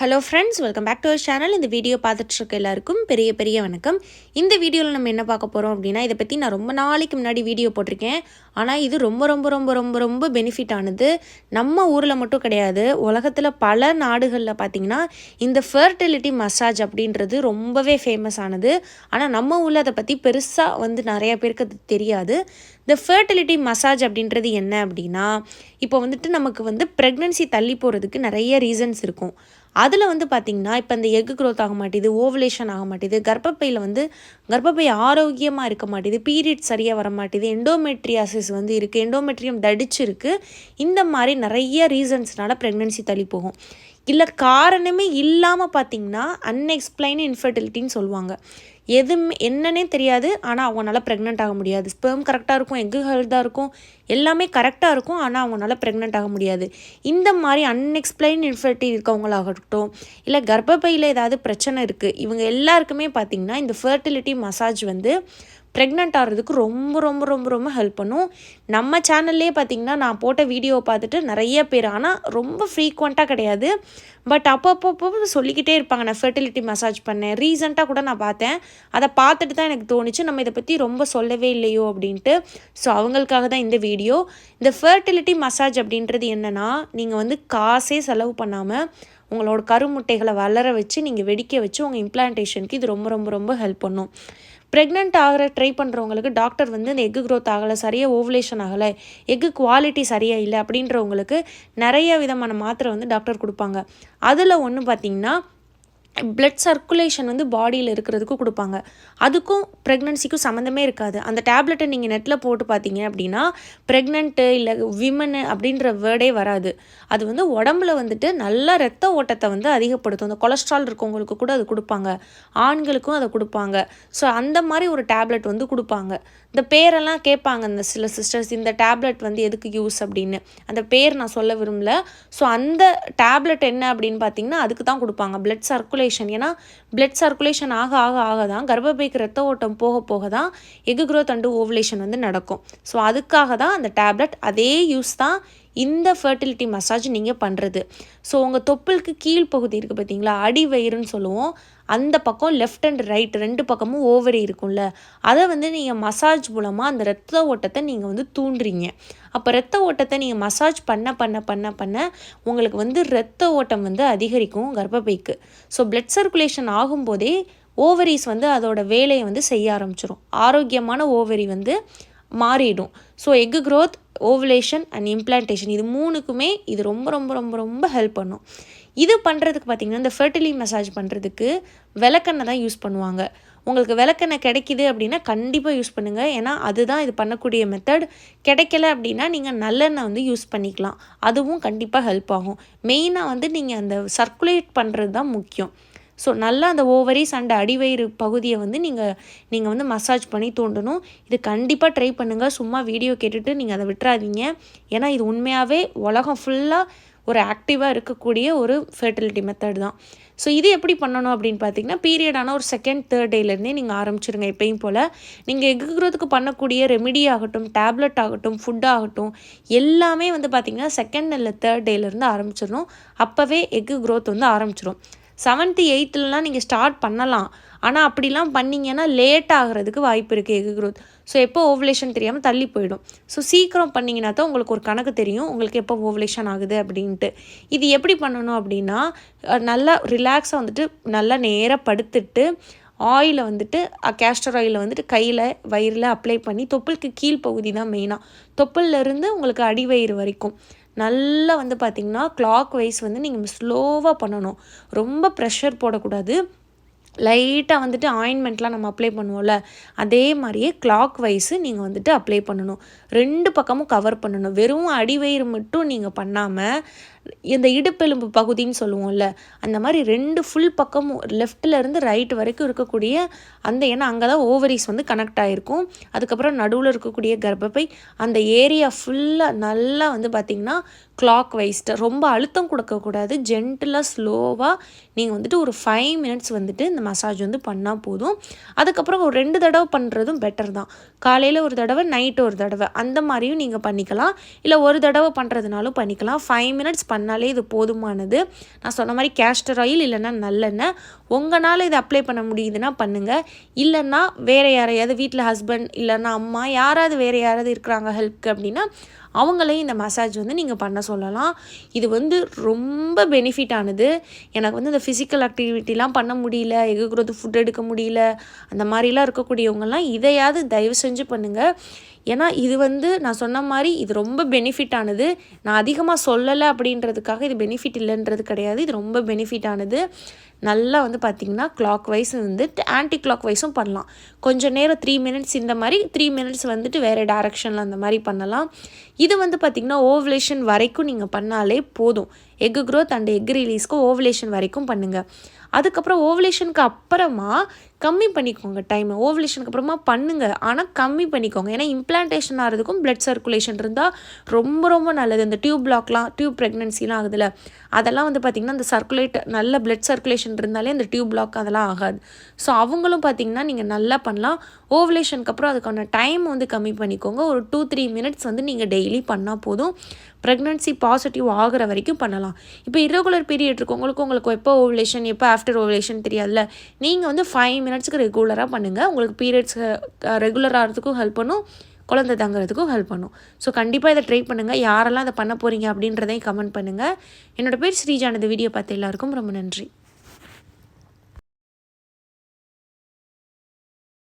Hello friends welcome back to our channel இந்த video பார்த்துட்ருக்க எல்லாருக்கும் பெரிய பெரிய வணக்கம். இந்த வீடியோவில் நம்ம என்ன பார்க்க போகிறோம் அப்படின்னா இதை பற்றி நான் ரொம்ப நாளைக்கு முன்னாடி வீடியோ போட்டிருக்கேன். ஆனால் இது ரொம்ப ரொம்ப ரொம்ப ரொம்ப ரொம்ப பெனிஃபிட் ஆனது நம்ம ஊரில் மட்டும் கிடையாது. உலகத்தில் பல நாடுகளில் பார்த்திங்கன்னா இந்த ஃபர்டிலிட்டி மசாஜ் அப்படின்றது ரொம்பவே ஃபேமஸ் ஆனது. ஆனால் நம்ம ஊரில் அதை பற்றி பெருசாக வந்து நிறைய பேருக்கு அது தெரியாது. இந்த ஃபர்டிலிட்டி மசாஜ் அப்படின்றது என்ன அப்படின்னா இப்போ வந்துட்டு நமக்கு வந்து ப்ரெக்னன்சி தள்ளி போகிறதுக்கு நிறைய ரீசன்ஸ் இருக்கும். அதில் வந்து பார்த்திங்கன்னா இப்போ இந்த எக்கு க்ரோத் ஆக மாட்டேது ஓவலேஷன் ஆக மாட்டேது கர்ப்பப்பையில் வந்து கர்ப்பப்பை ஆரோக்கியமாக இருக்க மாட்டேது பீரியட் சரியாக வர மாட்டேது எண்டோமெட்ரியாசிஸ் வந்து இருக்குது எண்டோமெட்ரியம் தடிச்சிருக்கு இந்த மாதிரி நிறைய ரீசன்ஸ்னால ப்ரெக்னென்சி தள்ளி போகும். இல்லை காரணமே இல்லாமல் பார்த்தீங்கன்னா அன்எக்ஸ்பிளைன் இன்ஃபர்டிலிட்டின்னு சொல்லுவாங்க. எதுவுமே என்னன்னே தெரியாது. ஆனால் அவங்களால ப்ரெக்னென்ட் ஆக முடியாது. ஸ்பெர்ம் கரெக்டாக இருக்கும் எக்கு ஹெல்த்தாக இருக்கும் எல்லாமே கரெக்டாக இருக்கும் ஆனால் அவங்களால ப்ரெக்னென்ட் ஆக முடியாது. இந்த மாதிரி அன்எக்ஸ்பிளைன் இன்ஃபர்டி இருக்கவங்களாகட்டும் இல்லை கர்ப்பப்பையில் ஏதாவது பிரச்சனை இருக்குது இவங்க எல்லாருக்குமே பார்த்திங்கன்னா இந்த ஃபர்டிலிட்டி மசாஜ் வந்து ப்ரெக்னென்ட் ஆகிறதுக்கு ரொம்ப ரொம்ப ரொம்ப ரொம்ப ஹெல்ப் பண்ணும். நம்ம சேனல்லே பார்த்திங்கன்னா நான் போட்ட வீடியோவை பார்த்துட்டு நிறைய பேர் ஆனால் ரொம்ப ஃப்ரீக்வெண்ட்டாக கிடையாது. பட் அப்பப்போ சொல்லிக்கிட்டே இருப்பாங்க. நான் ஃபெர்டிலிட்டி மசாஜ் பண்ணேன். ரீசெண்டாக கூட நான் பார்த்தேன். அதை பார்த்துட்டு தான் எனக்கு தோணுச்சு. நம்ம இதை பற்றி ரொம்ப சொல்லவே இல்லையோ அப்படின்ட்டு. ஸோ அவங்களுக்காக தான் இந்த வீடியோ இந்த ஃபெர்டிலிட்டி மசாஜ் அப்படின்றது என்னென்னா நீங்கள் வந்து காசே செலவு பண்ணாமல் உங்களோட கருமுட்டைகளை வளர வச்சு நீங்கள் வெடிக்க வச்சு உங்கள் இம்ப்ளான்டேஷனுக்கு இது ரொம்ப ரொம்ப ரொம்ப ஹெல்ப் பண்ணும். ப்ரெக்னென்ட் ஆகிற ட்ரை பண்ணுறவங்களுக்கு டாக்டர் வந்து இந்த எக்கு க்ரோத் ஆகலை சரியாக ஓவலேஷன் ஆகலை எக்கு குவாலிட்டி சரியாக இல்லை அப்படின்றவங்களுக்கு நிறைய விதமான மாத்திரை வந்து டாக்டர் கொடுப்பாங்க. அதில் ஒன்று பார்த்திங்கன்னா பிளட் சர்க்குலேஷன் வந்து பாடியில் இருக்கிறதுக்கு கொடுப்பாங்க. அதுக்கும் ப்ரெக்னன்சிக்கும் சம்மந்தமே இருக்காது. அந்த டேப்லெட்டை நீங்கள் நெட்டில் போட்டு பார்த்தீங்க அப்படின்னா ப்ரெக்னென்ட்டு இல்லை விமனு அப்படின்ற வேர்டே வராது. அது வந்து உடம்புல வந்துட்டு நல்ல ரத்த ஓட்டத்தை வந்து அதிகப்படுத்தும். அந்த கொலஸ்ட்ரால் இருக்கவங்களுக்கு கூட அது கொடுப்பாங்க. ஆண்களுக்கும் அதை கொடுப்பாங்க. ஸோ அந்த மாதிரி ஒரு டேப்லெட் வந்து கொடுப்பாங்க. இந்த பேரெல்லாம் கேட்பாங்க அந்த சில சிஸ்டர்ஸ் இந்த டேப்லெட் வந்து எதுக்கு யூஸ் அப்படின்னு. அந்த பேர் நான் சொல்ல விரும்பல. ஸோ அந்த டேப்லெட் என்ன அப்படின்னு பார்த்தீங்கன்னா அதுக்கு தான் கொடுப்பாங்க. பிளட் சர்க்குலேஷன் ஏன்னா பிளட் சர்க்குலேஷன் ஆக ஆக ஆக தான் கர்ப்பப்பைக்கு ரத்த ஓட்டம் போக போக தான் எகு க்ரோத் அண்டு ஓவலேஷன் வந்து நடக்கும். ஸோ அதுக்காக தான் அந்த டேப்லெட் அதே யூஸ் தான் இந்த ஃபர்டிலிட்டி மசாஜ் நீங்கள் பண்ணுறது ஸோ உங்கள் தொப்புளுக்கு கீழ்ப்பகுதி இருக்குது பார்த்தீங்களா அடி வயிறுன்னு சொல்லுவோம். அந்த பக்கம் லெஃப்ட் அண்ட் ரைட் ரெண்டு பக்கமும் ஓவரி இருக்கும்ல. அதை வந்து நீங்கள் மசாஜ் மூலமாக அந்த ரத்த ஓட்டத்தை நீங்கள் வந்து தூண்டுறீங்க. அப்போ ரத்த ஓட்டத்தை நீங்கள் மசாஜ் பண்ண பண்ண பண்ண பண்ண உங்களுக்கு வந்து ரத்த ஓட்டம் வந்து அதிகரிக்கும் கர்ப்பப்பைக்கு. ஸோ பிளட் சர்க்குலேஷன் ஆகும்போதே ஓவரிஸ் வந்து அதோட வேலையை வந்து செய்ய ஆரம்பிச்சிடும் ஆரோக்கியமான ஓவரி வந்து மாறிடும். So egg growth ovulation and implantation இது மூணுக்குமே இது ரொம்ப ரொம்ப ரொம்ப ரொம்ப ஹெல்ப் பண்ணும். இது பண்ணுறதுக்கு பார்த்திங்கன்னா இந்த ஃபெர்டிலி மசாஜ் பண்ணுறதுக்கு விளக்கெண்ணெய் தான் யூஸ் பண்ணுவாங்க. உங்களுக்கு விளக்கெண்ணெய் கிடைக்கிது அப்படின்னா கண்டிப்பாக யூஸ் பண்ணுங்கள் ஏன்னா அதுதான் இது பண்ணக்கூடிய மெத்தட் கிடைக்கல அப்படின்னா நீங்கள் நல்லெண்ணெய் வந்து யூஸ் பண்ணிக்கலாம். அதுவும் கண்டிப்பாக ஹெல்ப் ஆகும். மெயினாக வந்து நீங்கள் அந்த சர்க்குலேட் பண்ணுறது தான் முக்கியம். ஸோ நல்லா அந்த ஓவரிஸ் அண்ட் அடிவயிறு பகுதியை வந்து நீங்கள் நீங்கள் வந்து மசாஜ் பண்ணி தோண்டணும். இது கண்டிப்பாக ட்ரை பண்ணுங்கள் சும்மா வீடியோ கேட்டுட்டு நீங்கள் அதை விட்டுறாதீங்க. ஏன்னா இது உண்மையாகவே உலகம் ஃபுல்லாக ஒரு ஆக்டிவாக இருக்கக்கூடிய ஒரு ஃபெர்டிலிட்டி மெத்தட் தான். ஸோ இது எப்படி பண்ணணும் அப்படின்னு பார்த்தீங்கன்னா பீரியடான ஒரு செகண்ட் தேர்ட் டேலேருந்தே நீங்கள் ஆரம்பிச்சிருங்க எப்பயும் போல். நீங்கள் எக்குறதுக்கு பண்ணக்கூடிய ரெமிடி ஆகட்டும் டேப்லெட் ஆகட்டும் ஃபுட் ஆகட்டும் எல்லாமே வந்து பார்த்திங்கன்னா செகண்ட் இல்லை தேர்ட் டேலேருந்து ஆரம்பிச்சிடணும். அப்போவே எக்கு க்ரோத் வந்து ஆரம்பிச்சிடும் செவன்த்து எயித்துலலாம் நீங்கள் ஸ்டார்ட் பண்ணலாம். ஆனால் அப்படிலாம் பண்ணிங்கன்னா லேட் ஆகிறதுக்கு வாய்ப்பு இருக்குது எக் க்ரோத் ஸோ எப்போ ஓவலேஷன் தெரியாமல் தள்ளி போயிடும். ஸோ சீக்கிரம் பண்ணிங்கன்னா தான் உங்களுக்கு ஒரு கணக்கு தெரியும். உங்களுக்கு எப்போ ஓவலேஷன் ஆகுது அப்படின்ட்டு. இது எப்படி பண்ணணும் அப்படின்னா நல்லா ரிலாக்ஸாக வந்துட்டு நல்லா நேராக படுத்துட்டு ஆயிலை வந்துட்டு கேஸ்டர் ஆயிலை வந்துட்டு கையில் வயிறில் அப்ளை பண்ணி தொப்புளுக்கு கீழ் பகுதி தான் மெயினாக தொப்புலேருந்து உங்களுக்கு அடிவயிறு வரைக்கும். நல்லா வந்து பார்த்திங்கன்னா கிளாக் வைஸ் வந்து நீங்கள் ஸ்லோவாக பண்ணணும். ரொம்ப ப்ரெஷர் போடக்கூடாது. லைட்டாக வந்துட்டு ஆயின்மெண்ட்லாம் நம்ம அப்ளை பண்ணுவோம்ல அதே மாதிரியே கிளாக் வைஸு நீங்கள் வந்துட்டு அப்ளை பண்ணணும். ரெண்டு பக்கமும் கவர் பண்ணணும். வெறும் அடிவயிறு மட்டும் நீங்கள் பண்ணாமல் இந்த இடுப்பெலும்பு பகுதின்னு சொல்லுவோம்ல அந்த மாதிரி ரெண்டு ஃபுல் பக்கமும் லெஃப்டில் இருந்து ரைட் வரைக்கும் இருக்கக்கூடிய அந்த ஏன்னா அங்கே தான் ஓவரிஸ் வந்து கனெக்ட் ஆகிருக்கும் அதுக்கப்புறம் நடுவில் இருக்கக்கூடிய கர்ப்பப்பை அந்த ஏரியா ஃபுல்லாக நல்லா வந்து பார்த்திங்கன்னா கிளாக் வைஸ்ட்டு ரொம்ப அழுத்தம் கொடுக்கக்கூடாது. ஜென்டிலாக ஸ்லோவாக நீங்கள் வந்துட்டு ஒரு ஃபைவ் மினிட்ஸ் வந்துட்டு இந்த மசாஜ் வந்து பண்ணால் போதும். அதுக்கப்புறம் ஒரு ரெண்டு தடவை பண்ணுறதும் பெட்டர் தான். காலையில் ஒரு தடவை நைட்டு ஒரு தடவை அந்த மாதிரியும் நீங்கள் பண்ணிக்கலாம். இல்லை ஒரு தடவை பண்ணுறதுனாலும் பண்ணிக்கலாம். ஃபைவ் மினிட்ஸ் பண்ணாலே இது போதுமானது. நான் சொன்ன மாதிரி கேஸ்டர் ஆயில் இல்லைன்னா நல்லெண்ணெய். உங்களால் இதை அப்ளை பண்ண முடியுதுன்னா பண்ணுங்கள் இல்லைன்னா வேறு யாரையாவது வீட்டில் ஹஸ்பண்ட் இல்லைன்னா அம்மா யாராவது வேறு யாராவது இருக்கிறாங்க ஹெல்ப்க்கு அப்படின்னா அவங்களையும் இந்த மசாஜ் வந்து நீங்கள் பண்ண சொல்லலாம். இது வந்து ரொம்ப பெனிஃபிட் ஆனது. எனக்கு வந்து இந்த ஃபிசிக்கல் ஆக்டிவிட்டிலாம் பண்ண முடியல எகு குரோத் ஃபுட் எடுக்க முடியல அந்த மாதிரிலாம் இருக்கக்கூடியவங்கெல்லாம் இதையாவது தயவு செஞ்சு பண்ணுங்கள் ஏன்னா இது வந்து நான் சொன்ன மாதிரி இது ரொம்ப பெனிஃபிட் ஆனது. நான் அதிகமாக சொல்லலை அப்படின்றதுக்காக இது பெனிஃபிட் இல்லைன்றது கிடையாது. இது ரொம்ப பெனிஃபிட் ஆனது. நல்லா வந்து பார்த்திங்கன்னா கிளாக் வைஸ் வந்துட்டு ஆன்டி கிளாக் வைஸும் பண்ணலாம். கொஞ்சம் நேரம் த்ரீ மினிட்ஸ் இந்த மாதிரி த்ரீ மினிட்ஸ் வந்துட்டு வேறு டேரெக்ஷனில் அந்த மாதிரி பண்ணலாம். இது வந்து பார்த்திங்கன்னா ஓவலேஷன் வரைக்கும் நீங்கள் பண்ணாலே போதும். எக்கு க்ரோத் அண்ட் எக் ரிலீஸ்க்கு ஓவலேஷன் வரைக்கும் பண்ணுங்கள் அதுக்கப்புறம் ஓவலேஷனுக்கு அப்புறமா கம்மி பண்ணிக்கோங்க டைம் ஓவலேஷனுக்கு அப்புறமா பண்ணுங்கள் ஆனால் கம்மி பண்ணிக்கோங்க. ஏன்னா இம்ப்ளான்டேஷன் ஆகிறதுக்கும் பிளட் சர்க்குலேஷன் இருந்தால் ரொம்ப ரொம்ப நல்லது. இந்த டியூப் பிளாக்லாம் டியூப் ப்ரெக்னென்சிலாம் ஆகுதுல்ல. அதெல்லாம் வந்து பார்த்திங்கன்னா அந்த சர்க்குலேட் நல்ல பிளட் சர்க்குலேஷன் இருந்தாலே அந்த டியூப் பிளாக் அதெல்லாம் ஆகாது. ஸோ அவங்களும் பார்த்திங்கன்னா நீங்கள் நல்லா பண்ணலாம். ஓவலேஷனுக்கு அப்புறம் அதுக்கான டைம் வந்து கம்மி பண்ணிக்கோங்க. ஒரு டூ த்ரீ மினிட்ஸ் வந்து நீங்கள் டெய்லி பண்ணால் போதும். ப்ரெக்னன்சி பாசிட்டிவ் ஆகிற வரைக்கும் பண்ணலாம். இப்போ இரகுலர் பீரியட் இருக்கவங்களுக்கு உங்களுக்கு எப்போ ஓவலேஷன் எப்போ ஆஃப்டர் ஓவலேஷன் தெரியாதுல்ல? நீங்கள் வந்து ஃபைவ் மினிட்ஸ்க்கு ரெகுலராக பண்ணுங்கள் உங்களுக்கு பீரியட்ஸ் ரெகுலர் ஆகிறதுக்கும் ஹெல்ப் பண்ணும். குழந்தை தங்குறதுக்கும் ஹெல்ப் பண்ணும். ஸோ கண்டிப்பாக இதை ட்ரை பண்ணுங்கள் யாரெல்லாம் இதை பண்ண போகிறீங்க அப்படின்றதையும் கமெண்ட் பண்ணுங்கள் என்னோடய பேர் ஸ்ரீஜானது இந்த வீடியோ பார்த்த எல்லாருக்கும் ரொம்ப நன்றி.